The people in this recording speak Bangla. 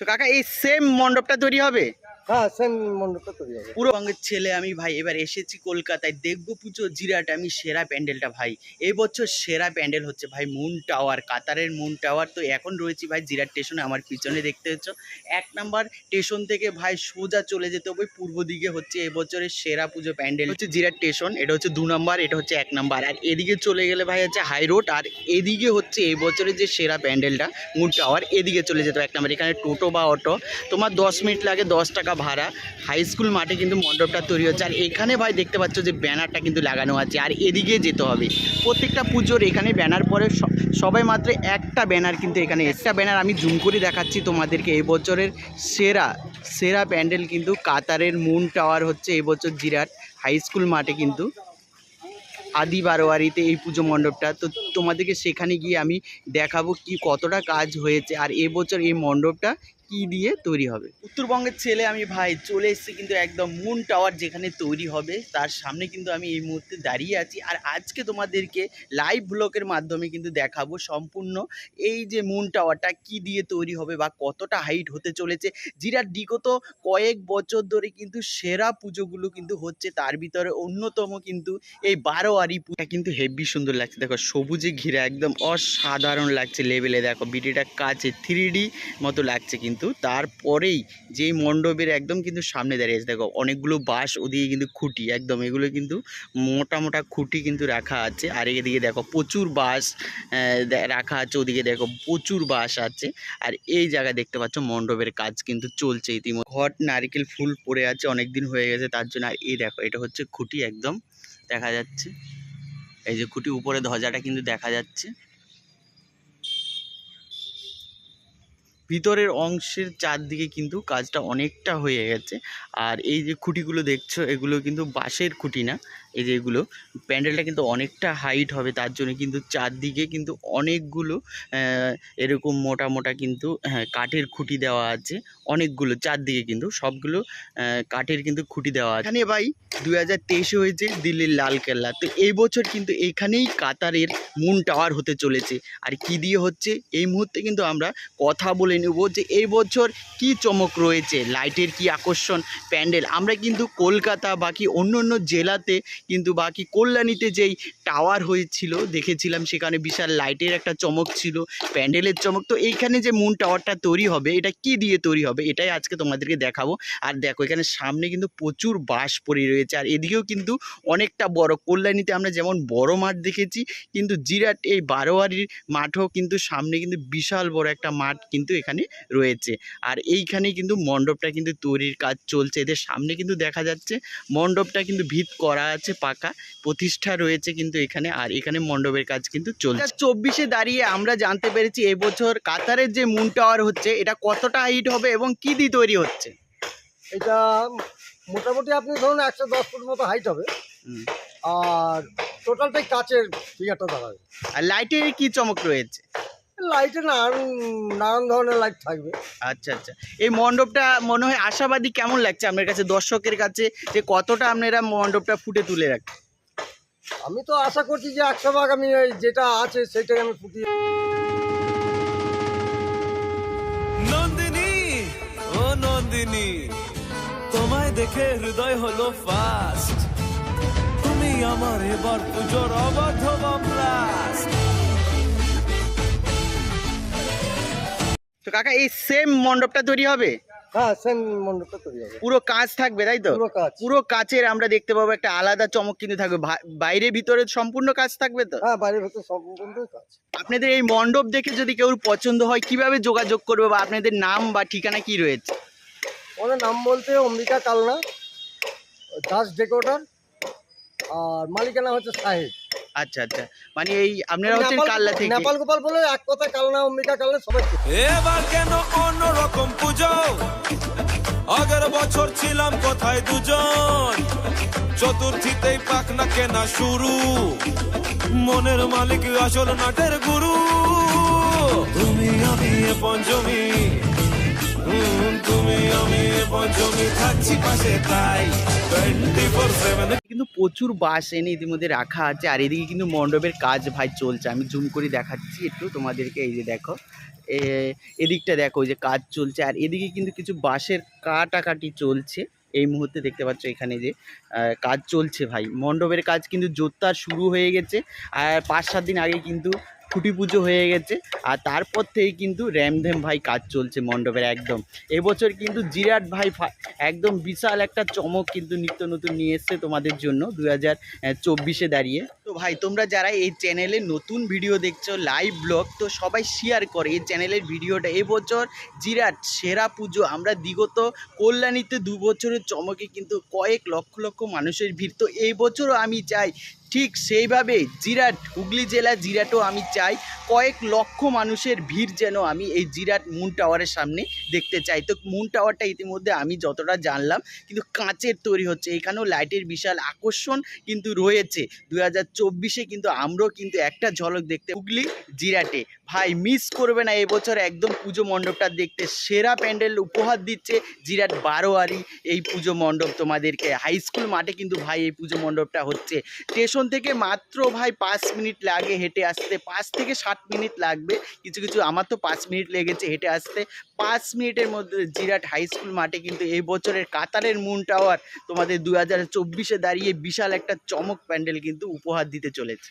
তো কাকা এই সেম মণ্ডপটা তৈরি হবে? হ্যাঁ পুরোবঙ্গের ছেলে আমি ভাই, এবার এসেছি কলকাতায়। দেখব পুজো জিরাট, আমি সেরা প্যান্ডেলটা ভাই। সেরা প্যান্ডেল হচ্ছে ভাই মুন টাওয়ার, কাতারের মুন টাওয়ার। তো এখন ভাই জিরাট আমার পিছনে দেখতে হচ্ছ। এক নাম্বার স্টেশন থেকে ভাই সোজা চলে যেতে হবে, পূর্ব দিকে হচ্ছে এবছরের সেরা পুজো প্যান্ডেল। হচ্ছে জিরাট স্টেশন, এটা হচ্ছে দু নম্বর, এটা হচ্ছে এক নাম্বার। আর এদিকে চলে গেলে ভাই হচ্ছে হাই রোড, আর এদিকে হচ্ছে এই বছরের যে সেরা প্যান্ডেলটা, মুন টাওয়ার, এদিকে চলে যেতে হবে এক নাম্বার। এখানে টোটো বা অটো, তোমার দশ মিনিট লাগে, দশ টাকা ভাড়া। হাই স্কুল মাঠে কিন্তু মণ্ডপটা তৈরি হচ্ছে। আর এখানে ভাই দেখতে পাচ্ছ যে ব্যানারটা কিন্তু লাগানো আছে, আর এদিকে যেতে হবে। প্রত্যেকটা পুজোর এখানে ব্যানার পরে সবাই মাত্র একটা ব্যানার কিন্তু এখানে একটা ব্যানার আমি জুম করে দেখাচ্ছি তোমাদেরকে। এই বছরের সেরা সেরা প্যান্ডেল কিন্তু কাতারের মুন টাওয়ার হচ্ছে এবছর জিরাট হাই স্কুল মাঠে কিন্তু। আদি বারোয়ারিতে এই পুজো মণ্ডপটা। তো তোমাদেরকে সেখানে গিয়ে আমি দেখাবো কি কতটা কাজ হয়েছে। আর এবছর এই মণ্ডপটা কি দিয়ে তৈরি হবে? উত্তরবঙ্গের ছেলে আমি ভাই চলে এসেছি কিন্তু একদম মুন টাওয়ার যেখানে তৈরি হবে, তার সামনে কিন্তু আমি এই মুহূর্তে দাঁড়িয়ে আছি। আর আজকে তোমাদেরকে লাইভ ব্লকের মাধ্যমে কিন্তু দেখাবো সম্পূর্ণ এই যে মুন টাওয়ারটা কি দিয়ে তৈরি হবে বা কতটা হাইট হতে চলেছে। জিরার বিগত কয়েক বছর ধরে কিন্তু সেরা পুজোগুলো কিন্তু হচ্ছে, তার ভিতরে অন্যতম কিন্তু এই বারোয়ারি পুজোটা কিন্তু হেভি সুন্দর লাগছে। দেখো, সবুজে ঘিরে একদম অসাধারণ লাগছে লেভেলে। দেখো বিটিটা কাছে থ্রি মতো লাগছে কিন্তু। তারপরেই যেই মণ্ডপের একদম কিন্তু সামনে দাঁড়িয়ে আছে। দেখো, অনেকগুলো বাঁশ ওদিকে কিন্তু খুঁটি, একদম এগুলো কিন্তু মোটা মোটা খুঁটি কিন্তু রাখা আছে। আর এদিকে দেখো, প্রচুর বাঁশ রাখা আছে। ওদিকে দেখো, প্রচুর বাঁশ আছে। আর এই জায়গায় দেখতে পাচ্ছ মণ্ডপের কাজ কিন্তু চলছে ইতিমধ্যে। ঘট, নারকেল, ফুল পড়ে আছে অনেক দিন হয়ে গেছে, তার জন্য আর এই দেখো, এটা হচ্ছে খুঁটি একদম, দেখা যাচ্ছে। এই যে খুঁটি উপরে ধ্বজাটা কিন্তু দেখা যাচ্ছে। ভিতরের অংশের চারদিকে কিন্তু কাজটা অনেকটা হয়ে গেছে। আর এই যে খুঁটিগুলো দেখছ, এগুলো কিন্তু বাঁশের খুঁটি না। এই যে এগুলো, প্যান্ডেলটা কিন্তু অনেকটা হাইট হবে তার জন্য কিন্তু চারদিকে কিন্তু অনেকগুলো এরকম মোটা মোটা কিন্তু হ্যাঁ কাঠের খুঁটি দেওয়া আছে, অনেকগুলো, চারদিকে কিন্তু সবগুলো কাঠের কিন্তু খুঁটি দেওয়া আছে। এখানে ভাই দুই হাজার তেইশে হয়েছে দিল্লির লালকেল্লা তো এই বছর কিন্তু এখানেই কাতারের মুন টাওয়ার হতে চলেছে। আর কি দিয়ে হচ্ছে? এই মুহূর্তে কিন্তু আমরা কথা বলে নেব যে এই বছর কি চমক রয়েছে লাইটের কি আকর্ষণ, প্যান্ডেল। আমরা কিন্তু কলকাতা বাকি অন্য অন্য জেলাতে কিন্তু বাকি কল্যাণীতে যেই টাওয়ার হয়েছিল, দেখেছিলাম সেখানে বিশাল লাইটের একটা চমক ছিল, প্যান্ডেলের চমক। তো এইখানে যে মুন টাওয়ারটা তৈরি হবে, এটা কি দিয়ে তৈরি হবে? এটাই আজকে তোমাদেরকে দেখাবো। আর দেখো, এখানে সামনে কিন্তু প্রচুর বাঁশ পড়ে রয়েছে। আর এদিকেও কিন্তু অনেকটা বড়, কল্যাণীতে আমরা যেমন বড় মাঠ দেখেছি, কিন্তু জিরাট এই বারোয়ারির মাঠও কিন্তু সামনে কিন্তু বিশাল বড় একটা মাঠ কিন্তু এখানে রয়েছে। আর এইখানে কিন্তু মণ্ডপটা কিন্তু তৈরির কাজ চলছে। এদের সামনে কিন্তু দেখা যাচ্ছে, মণ্ডপটা কিন্তু ভিত করা আছে। পাকা প্রতিষ্ঠা রয়েছে কিন্তু এখানে আর এখানে মণ্ডপের কাজ কিন্তু চলছে। চব্বিশে দাঁড়িয়ে আমরা জানতে পেরেছি এবছর কাতারের যে মুন টাওয়ার হচ্ছে এটা কতটা হাইট হবে এবং কি দিয়ে তৈরি হচ্ছে? এটা মোটামুটি আপনি ধরুন একশো দশ ফুট মতো হাইট হবে। হুম। আর টোটালটাই কাচের ফিগারটা দাঁড়াবে আর লাইটের কি চমক রয়েছে? লাইটে নানান নানান ধরনের লাইট থাকবে। আচ্ছা আচ্ছা। এই মণ্ডপটা মনে হয় আশাবাদী কেমন লাগছে আপনার কাছে দর্শকের কাছে যে কতটা আপনারা মণ্ডপটা ফুটে তুলে রাখেন আমি তো আশা করছি যে একশো ভাগ আমি ওই যেটা আছে সেটাই আমি ফুটিয়ে নন্দিনী ও নন্দিনী তোমায় দেখে হৃদয় হলো ফাস্ট তুমি আমার এবার পুজোর অবাধ ব্লাস্ট তো কাকা এই সেম মণ্ডপটা তৈরি হবে? হ্যাঁ সেম মণ্ডপটা তৈরি হবে। পুরো কাঁচ থাকবে তাই তো? পুরো কাজ। পুরো কাচের আমরা দেখতে পাবো একটা আলাদা চমক কিন্তু থাকবে। বাইরে ভিতরে সম্পূর্ণ কাজ থাকবে তো? হ্যাঁ বাইরের ভেতর সম্পূর্ণ কাজ। আপনাদের এই মণ্ডপ দেখে যদি কেউ পছন্দ হয় কীভাবে যোগাযোগ করবে বা আপনাদের নাম বা ঠিকানা কি রয়েছে? আমাদের নাম বলতে অম্বিকা কালনা দাস ডেকোটার আর মালিকানা হচ্ছে সাহেব। আচ্ছা আচ্ছা। মানে এই আপনারা হচ্ছেন কাল্লা থেকে। নেপাল গোপাল বলে এক কথা কালনা অম্বিকা কালনা সবাই এবার কেন অন্যরকম পুজো? আগের বছর ছিলাম কোথায় দুজন? চতুর্থীতেই পাখনা কেনা শুরু। মনের মালিক আসল নাটের গুরু। তুমি আমি পঞ্চমী। তুমি আমি পঞ্চমী। থাকছি পাশে তাই। টোয়েন্টি ফোর সেভেন প্রচুর বাস এনে ইতিমধ্যে রাখা আছে। আর এদিকে কিন্তু মণ্ডপের কাজ ভাই চলছে। আমি জুম করে দেখাচ্ছি একটু তোমাদেরকে, এই যে দেখো। এদিকটা দেখো যে কাজ চলছে। আর এদিকে কিন্তু কিছু বাঁশের কাটাকাটি চলছে। এই মুহূর্তে দেখতে পাচ্ছ এখানে যে কাজ চলছে ভাই। মণ্ডপের কাজ কিন্তু জোরদার শুরু হয়ে গেছে। আর পাঁচ সাত দিন আগে কিন্তু খুঁটি পুজো হয়ে গেছে। আর তারপর থেকে কিন্তু র্যামধেম ভাই কাজ চলছে মণ্ডপের একদম। এবছর কিন্তু জিরাট ভাই একদম বিশাল একটা চমক কিন্তু নিত্য নতুন নিয়ে এসছে তোমাদের জন্য দু হাজার চব্বিশে দাঁড়িয়ে। তো ভাই, তোমরা যারা এই চ্যানেলে নতুন ভিডিও দেখছ লাইভ ব্লগ তো সবাই শেয়ার করে এই চ্যানেলের ভিডিওটা এবছর জিরাট সেরা পুজো, আমরা বিগত কল্যাণীতে দু বছরের চমকে কিন্তু কয়েক লক্ষ লক্ষ মানুষের ভিড়। তো এই বছরও আমি চাই ঠিক সেইভাবে জিরাট, হুগলি জেলা জিরাটও আমি চাই। কয়েক লক্ষ মানুষের ভিড় যেন আমি এই জিরাট মুন টাওয়ারের সামনে দেখতে চাই। তো মুন টাওয়ারটা ইতিমধ্যে আমি যতটা জানলাম, কিন্তু কাঁচের তৈরি হচ্ছে। এখানেও লাইটের বিশাল আকর্ষণ কিন্তু রয়েছে। দু হাজার কিন্তু আমরাও কিন্তু একটা ঝলক দেখতে, হুগলি জিরাটে। ভাই মিস করবে না, এবছর একদম পুজো মণ্ডপটা দেখতে সেরা প্যান্ডেল উপহার দিচ্ছে জিরাট বারোয়ারি এই পুজো মণ্ডপ তোমাদেরকে। হাই স্কুল মাঠে কিন্তু ভাই এই পুজো মণ্ডপটা হচ্ছে। স্টেশন থেকে মাত্র ভাই পাঁচ মিনিট লাগে হেঁটে আসতে। পাঁচ থেকে ষাট মিনিট লাগবে। কিছু কিছু, আমার তো পাঁচ মিনিট লেগেছে হেঁটে আসতে। পাঁচ মিনিটের মধ্যে জিরাট হাই স্কুল মাঠে কিন্তু এই বছরের কাতারের মুন টাওয়ার তোমাদের দু হাজার চব্বিশে দাঁড়িয়ে বিশাল একটা চমক প্যান্ডেল কিন্তু উপহার দিতে চলেছে।